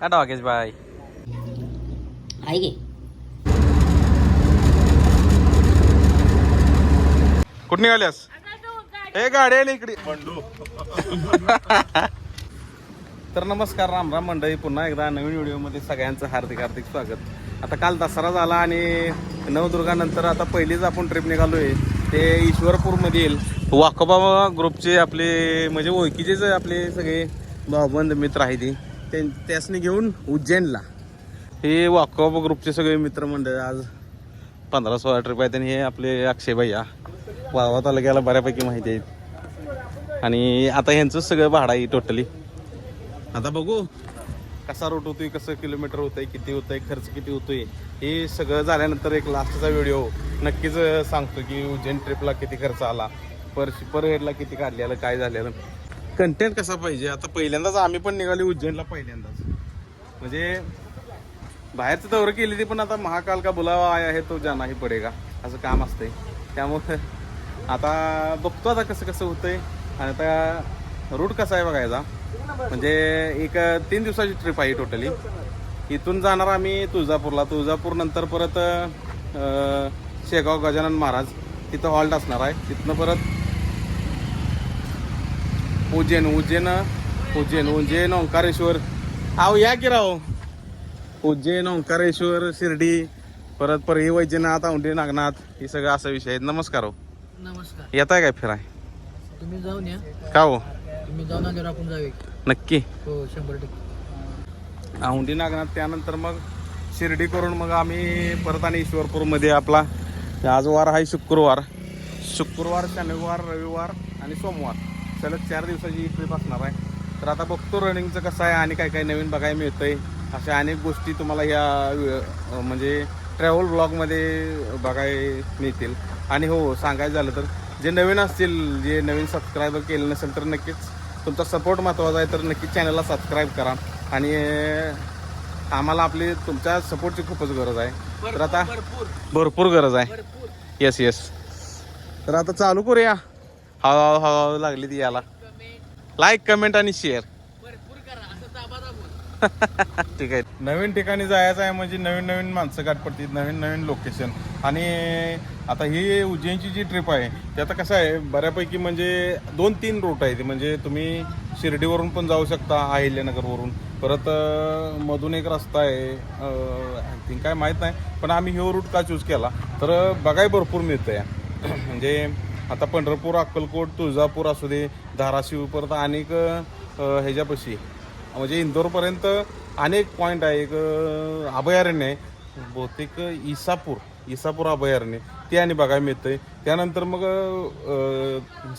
हा डॉगेश बाय आहे की कुठं निघाल्यास? हे गाडी आली इकडे. तर नमस्कार राम राम मंडळी. पुन्हा एकदा नवीन व्हिडिओमध्ये सगळ्यांचं हार्दिक हार्दिक स्वागत. आता काल दसरा झाला आणि नवदुर्गानंतर आता पहिलीच आपण ट्रिप निघालोय. ते ईश्वरपूरमध्ये येईल. वाकोबा ग्रुपचे आपले म्हणजे ओळखीचेच आपले सगळे भावबंद मित्र आहेत ते. त्यां- त्यासनी घेऊन उज्जैनला. हे वाकोबा ग्रुपचे सगळे मित्रमंडळ आज पंधरा सोळा ट्रिप आहेत आणि हे आपले अक्षय भैया वावा तालुक्याला बऱ्यापैकी माहिती आहेत. आणि आता ह्यांचं सगळं भाडं आहे टोटली आता बघू कसा रोट होतोय कसं किलोमीटर होतंय किती होतंय खर्च किती होतोय हे सगळं झाल्यानंतर एक लास्टचा व्हिडिओ नक्कीच सांगतो की उज्जैन ट्रिपला किती खर्च आला पर पर हेडला किती काढलेलं काय झालेलं. कंटेंट कसा पाहिजे? आता पहिल्यांदाच आम्ही पण निघाली उज्जैनला पहिल्यांदाच. म्हणजे बाहेरचं दौरं केली ती पण आता महाकाल का बुलावा आहे तो जानाही पडेगा. असं काम असतंय. त्यामुळं आता बघतो आता कसं कसं होतंय. आणि आता रूट कसा आहे बघायचा. म्हणजे एक तीन दिवसाची ट्रिप आहे टोटली इथून जाणार आम्ही तुळजापूरला. तुळजापूर नंतर परत शेगाव गजानन महाराज. तिथं हॉल्ट असणार आहे. तिथनं परत उज्जैन उज्जैन उज्जैन उज्जैन ओंकारेश्वर. आहो या की राव? उज्जैन ओंकारेश्वर शिर्डी परत परही वैजनाथ औंढे नागनाथ हे सगळं असा विषय आहे नमस्कार हो. नमस्कार. येत आहे काय फिराय? तुम्ही जाऊन या. का हो? तुम्ही जाऊन आल्यावर आपण जाऊया. नक्की. हो शंभर टक्के. औंढी नागनाथ त्यानंतर मग शिर्डी करून मग आम्ही परत आणि ईश्वरपूरमध्ये आपला आज वार आहे शुक्रवार. शुक्रवार शनिवार रविवार आणि सोमवार. सलग चार दिवसाची ही ट्रिप असणार आहे. तर आता बघतो रनिंगचं कसं आहे आणि काय काय नवीन बघायला मिळतंय. अशा अनेक गोष्टी तुम्हाला ह्या अं, म्हणजे ट्रॅव्हल ब्लॉगमध्ये बघायला मिळतील. आणि हो सांगायचं झालं तर जे नवीन असतील जे नवीन सबस्क्रायबर केले नसेल तर नक्कीच तुमचा सपोर्ट महत्त्वाचा आहे तर नक्कीच चॅनलला सबस्क्राईब करा. आणि आम्हाला आपली तुमच्या सपोर्टची खूपच गरज आहे. तर आता भरपूर. गरज आहे. येस येस तर आता चालू करूया. हळूहळू हळूहळू लागली ती याला. लाईक कमेंट आणि शेअर ठीक आहे. नवीन ठिकाणी जायचं आहे म्हणजे नवीन नवीन माणसं गाठ पडतील नवीन नवीन लोकेशन आणि आता ही उज्जैनची जी ट्रिप आहे ते आता कसं आहे बऱ्यापैकी म्हणजे दोन तीन रूट आहेत. म्हणजे तुम्ही शिर्डीवरून पण जाऊ शकता अहिल्यानगरवरून. परत मधून एक रस्ता आहे आय थिंक काय माहीत नाही पण आम्ही ह्यो रूट का चूज केला? तर बघाय भरपूर मिळतं आहे म्हणजे आता पंढरपूर अक्कलकोट तुळजापूर असू दे धाराशिव परत अनेक ह्याच्यापाशी. म्हणजे इंदोरपर्यंत अनेक पॉईंट आहे. एक अभयारण्य आहे. बहुतेक इसापूर इसापूर अभयारण्य ते आणि बघायला मिळतंय. त्यानंतर मग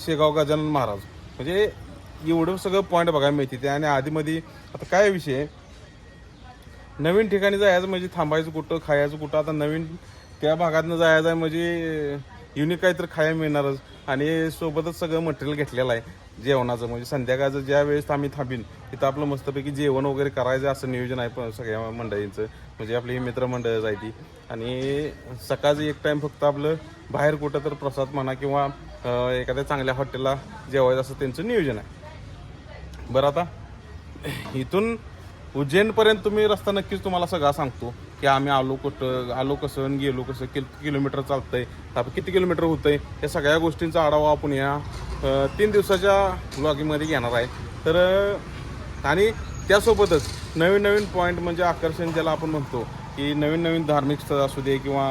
शेगाव गजानन महाराज. म्हणजे एवढं सगळं पॉईंट बघायला मिळते ते. आणि आधीमध्ये आता काय विषय नवीन ठिकाणी जायचं म्हणजे थांबायचं कुठं खायचं कुठं. आता नवीन त्या भागातनं जायचं आहे म्हणजे युनिक काहीतरी खायला मिळणारच. आणि सोबतच सगळं मटेरियल घेतलेलं आहे जेवणाचं. म्हणजे संध्याकाळचं ज्या वेळेस आम्ही थांबीन तिथं आपलं मस्तपैकी जेवण वगैरे करायचं असं नियोजन आहे पण सगळ्या मंडळींचं. म्हणजे आपली ही मित्रमंडळ आहे ती. आणि सकाळचं एक टाईम फक्त आपलं बाहेर कुठं तर प्रसाद म्हणा किंवा एखाद्या चांगल्या हॉटेलला जेवायचं असं त्यांचं नियोजन आहे. बरं आता इथून उज्जैनपर्यंत तुम्ही रस्ता नक्कीच तुम्हाला सगळा सांगतो. की आम्ही आलो कुठं आलो कसं आणि गेलो कसं किल किलोमीटर चालतंय आपण किती किलोमीटर होतंय या सगळ्या गोष्टींचा आढावा आपण या तीन दिवसाच्या ब्लॉगिंगमध्ये घेणार आहे. तर आणि त्यासोबतच नवीन नवीन पॉईंट म्हणजे आकर्षण ज्याला आपण म्हणतो की नवीन नवीन धार्मिक स्थळ असू दे किंवा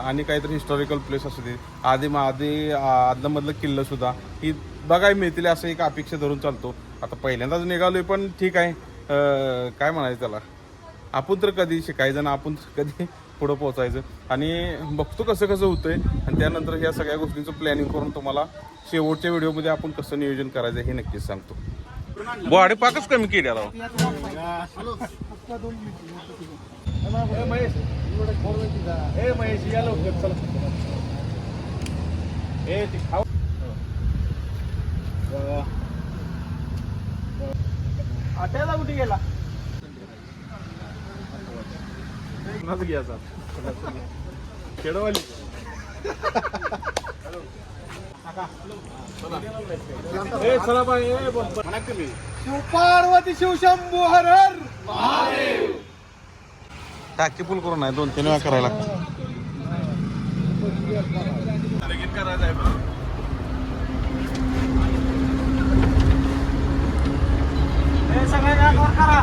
आणि काहीतरी हिस्टॉरिकल प्लेस असू दे आधी आधी आदमधलं किल्लंसुद्धा ही बघायला मिळतील असं एक अपेक्षा धरून चालतो. आता पहिल्यांदाच निघालो आहे पण ठीक आहे. काय म्हणायचं त्याला? आपण तर कधी शिकायचं ना आपण तर कधी पुढं पोहोचायचं. आणि बघतो कसं कसं होतंय. आणि त्यानंतर ह्या सगळ्या गोष्टींचं प्लॅनिंग करून तुम्हाला शेवटच्या व्हिडिओमध्ये आपण कसं नियोजन करायचं हे नक्कीच सांगतो. बॉडी पाकच कमी केली हॉटेलला कुठे गेला? कुणाचं घ्यायचा खेळवाली ए, चला बाई. शिवपार्वती शिवशंभू हर हर टाकी फुल करून आहे दोन तीन वेळा करायला लागतं. करायचं आहे बरं. हे सगळ्यांना वर करा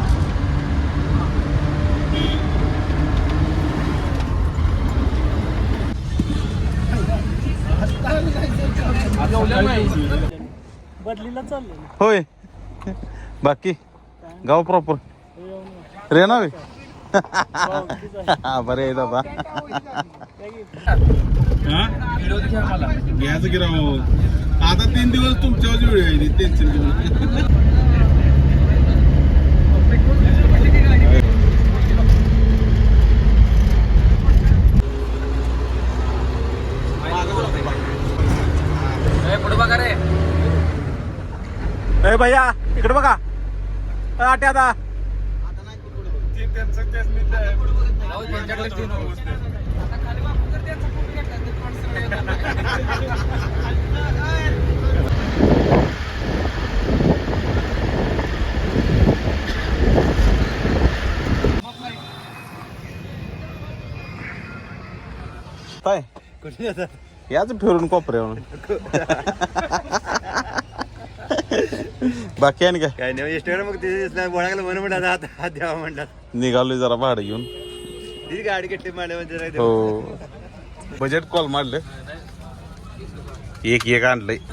चालले होय. बाकी गाव प्रॉपर रेनावे बरे आहे दादा घ्यायचं की राव? आता तीन दिवस तुमच्यावर वेळ आहे टेन्शन घेऊन. ए भैया इकडे बघा. आटे आता. काय? याच फिरून कोपऱ्यावर बाकी आणि काय? काय नाही एसटीवर मग ते बोळायला म्हणून म्हणलं हात हात द्यावा म्हणलं. निघालोय जरा भाडं घेऊन. ती गाडी कट्टी मारल्या म्हणजे हो. बजेट कॉल मारलं. एक एक आणलंय.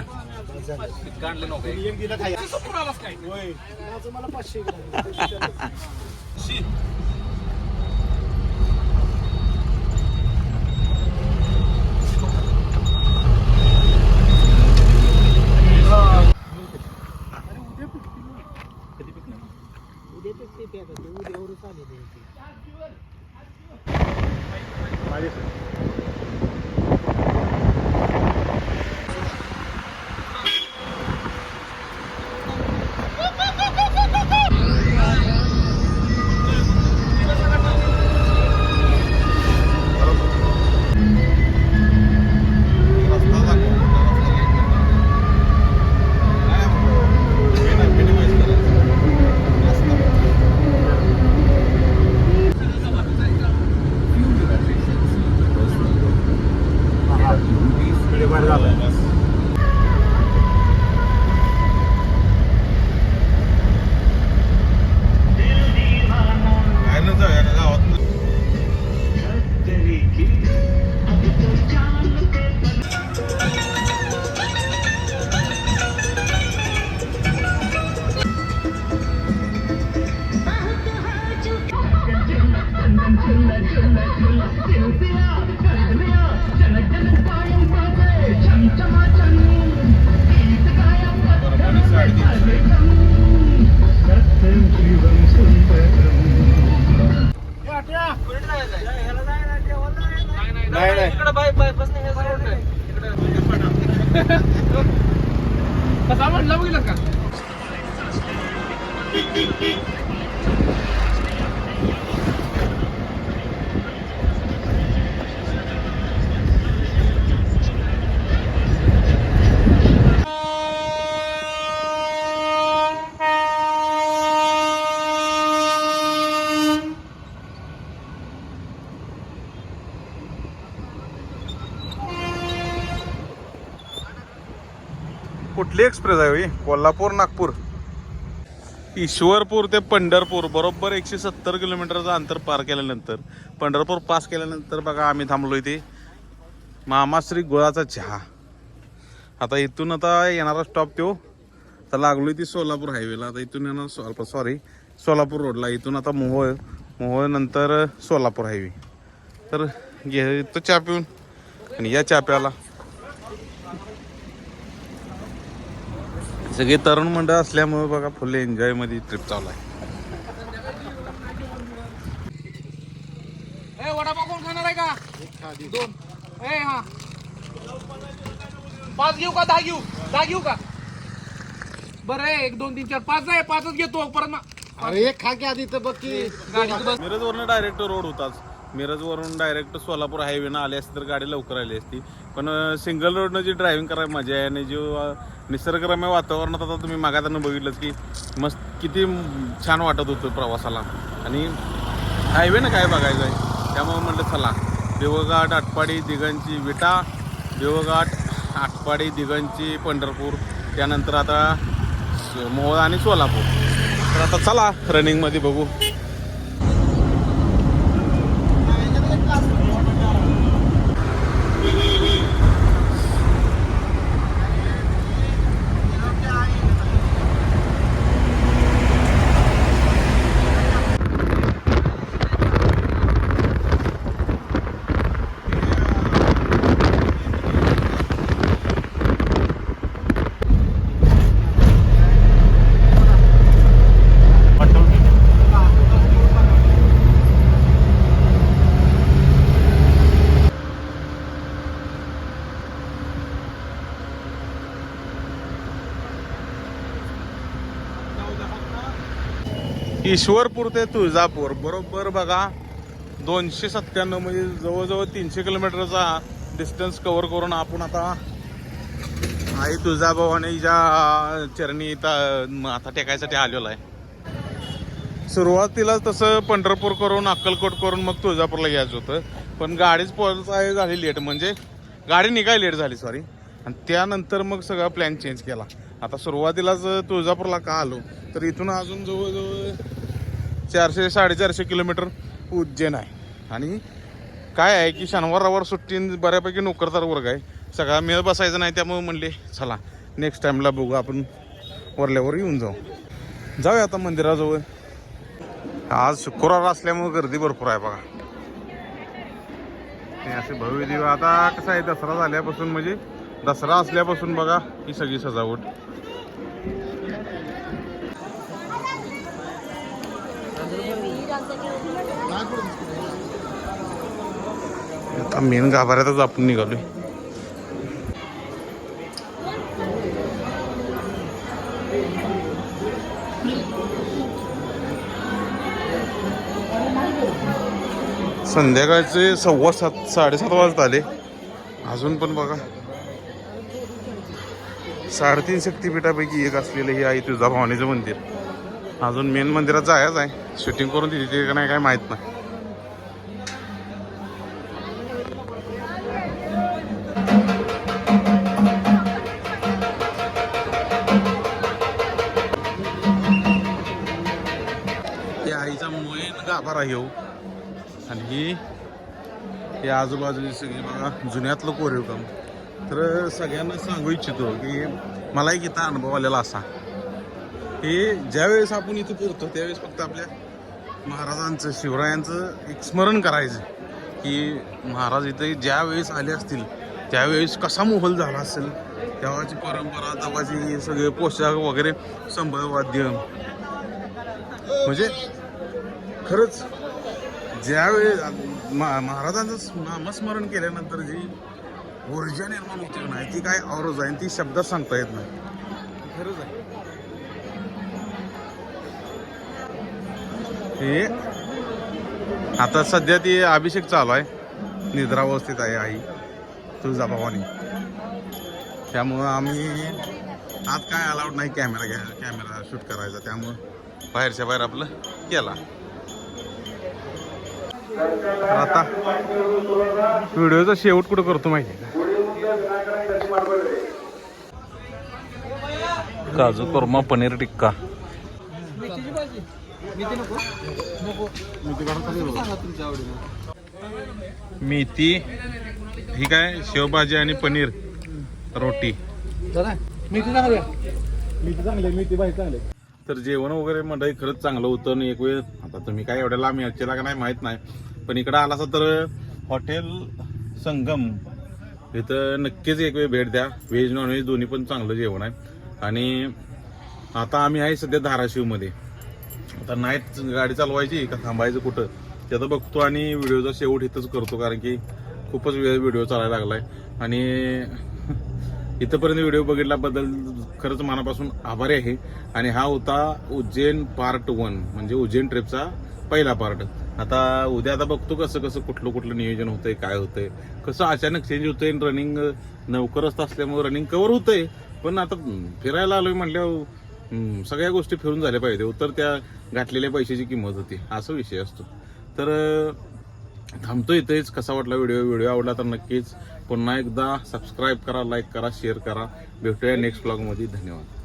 Maalesef. Tiene un कुठली एक्सप्रेस आहे होई? कोल्हापूर नागपूर? ईश्वरपूर ते पंढरपूर बरोबर एकशे सत्तर किलोमीटरचं अंतर पार केल्यानंतर. पंढरपूर पास केल्यानंतर बघा आम्ही थांबलो ते मामाश्री गुळाचा चहा. आता इथून आता येणारा स्टॉप तो आता लागलो ती सोलापूर हायवेला आता इथून येणार सो सॉरी सोलापूर रोडला इथून आता मोहोळ मोहोळ नंतर सोलापूर हायवे तर घे तो चहा पिऊन आणि या चहा प्याला सगळे तरुण मंडळ असल्यामुळे बघा फुल एन्जॉयमध्ये ट्रिप चालू आहे. ए वडापाव कोण खाणार आहे का? दोन. ए हा. पाच घेऊ का? दहा घेऊ. दहा घेऊ का? बरं आहे एक दोन तीन चार. पाच आहे पाचच घेतो. परत अरे खा की आधी तर बघ की. गाडीचं बस मिरजवरनं डायरेक्ट रोड होताच मिरजवरून डायरेक्ट सोलापूर हायवेनं आली असती तर गाडी लवकर आली असती. पण सिंगल रोडनं जी ड्रायव्हिंग करायला मजा आहे आणि जो निसर्गरम्य वातावरणात आता तुम्ही मागातानं बघितलं की मस्त किती छान वाटत होतं प्रवासाला. आणि हायवे ना काय बघायचं आहे? त्यामुळे म्हटलं चला. देवघाट आटपाडी दिगंची विटा देवघाट आटपाडी दिगंची पंढरपूर त्यानंतर आता मोहळा आणि सोलापूर. तर आता चला रनिंगमध्ये बघू. ईश्वरपूर ते तुळजापूर. बरोबर बघा दोनशे सत्त्याण्णव म्हणजे जवळजवळ तीनशे किलोमीटरचा डिस्टन्स कव्हर करून आपण आता आई तुळजाभवानीच्या चरणी इथं आता टेकायसाठी आलेलो आहे. सुरुवातीला तसं पंढरपूर करून अक्कलकोट करून मग तुळजापूरला यायचं होतं. पण गाडीच पोहोचाय झाली लेट म्हणजे गाडी निघाय लेट झाली सॉरी आणि त्यानंतर मग सगळा प्लॅन चेंज केला. आता सुरुवातीलाच तुळजापूरला का आलो तर इथून अजून जवळजवळ चारशे साडेचारशे किलोमीटर उज्जैन आहे. आणि काय आहे की शनिवार रविवार सुट्टी बऱ्यापैकी नोकरदार वर्ग आहे. सगळा मेळ बसायचा नाही त्यामुळे म्हणले चला नेक्स्ट टाइमला बघू आपण वरल्यावर येऊन जाऊ. जाऊया आता मंदिराजवळ. आज शुक्रवार असल्यामुळे गर्दी भरपूर आहे बघा. हे असे भव्य दिव आता कसं आहे दसरा झाल्यापासून म्हणजे दसरा असल्यापासून बघा ही सगळी सजावट. आता मेन गाभाऱ्यातच आपण निघालोय. संध्याकाळचे सव्वा सात साडेसात वाजता आले. अजून पण बघा. साडेतीन शक्तीपीठापैकी एक असलेलं हे आहे तुळजाभवानीचं मंदिर. अजून मेन मंदिरात जायच आहे. शूटिंग करून दिली का नाही काय माहीत नाही. त्या आईचा मोहीन गाभारा येऊ हो. आणि ही हे आजूबाजूची सगळी बघा जुन्यातलं कोरीव काम. तर सगळ्यांना सांगू इच्छितो की मला एक इथं अनुभव आलेला असा. की ज्यावेळेस आपण इथं फिरतो त्यावेळेस फक्त आपल्या महाराजांचं शिवरायांचं एक स्मरण करायचं. की महाराज इथे ज्या वेळेस आले असतील त्यावेळेस कसा मोहल झाला असेल तेव्हाची परंपरा तेव्हाची सगळे पोशाख वगैरे संभवाद्य म्हणजे खरंच ज्यावेळेस महाराजांचं नामस्मरण केल्यानंतर जी ऊर्जा निर्माण होते नाही ती काय औरज आहे ती शब्दात सांगता येत नाही. खरंच आहे. हे आता सध्या ती अभिषेक चालू आहे. निद्रावस्थित आहे आई. तुळजाभवानी. त्यामुळं आम्ही आत काय अलाउड नाही कॅमेरा घ्या कॅमेरा शूट करायचा. त्यामुळं बाहेरच्या बाहेर आपलं केला. तर आता व्हिडिओचा शेवट कुठं करतो माहिती का? काजू कोरमा पनीर टिक्का. मेथी ही काय? शेवभाजी आणि पनीर रोटी. दादा मेथी चांगली आहे. मेथी चांगली मेथी भाजी चांगली तर जेवण वगैरे मंडळी खरंच चांगलं होतं आणि एक वेळ आता तुम्ही काय एवढ्या लांब यायला का नाही माहीत नाही. पण इकडं आला तर हॉटेल संगम. इथं नक्कीच एक वेळ भेट द्या. व्हेज नॉनव्हेज दोन्ही पण चांगलं जेवण आहे. आणि आता आम्ही आहे सध्या धाराशिवमध्ये. आता नाईट गाडी चालवायची का थांबायचं कुठं? ते आता बघतो आणि व्हिडिओचा शेवट इथंच करतो कारण की खूपच वेळ व्हिडिओ चालायला आहे आणि इथंपर्यंत व्हिडिओ बघितल्याबद्दल खरंच मनापासून आभारी आहे. आणि हा होता उज्जैन पार्ट वन म्हणजे उज्जैन ट्रिपचा पहिला पार्ट आता उद्या आता बघतो कसं कसं कुठलं कुठलं नियोजन होतंय काय होतंय. कसं अचानक चेंज होतंय रनिंग लवकरच असल्यामुळे रनिंग कवर होतंय. पण आता फिरायला आलोय म्हटल्यावर सगळ्या गोष्टी फिरून झाल्या पाहिजे. तर त्या घातलेल्या पैशाची किंमत होती. असा विषय असतो. तर थांबतो इथेच. कसा वाटला व्हिडिओ? व्हिडिओ आवडला तर नक्कीच पुन्हा एकदा सबस्क्राईब करा लाईक करा शेअर करा. भेटूया नेक्स्ट ब्लॉगमध्ये धन्यवाद.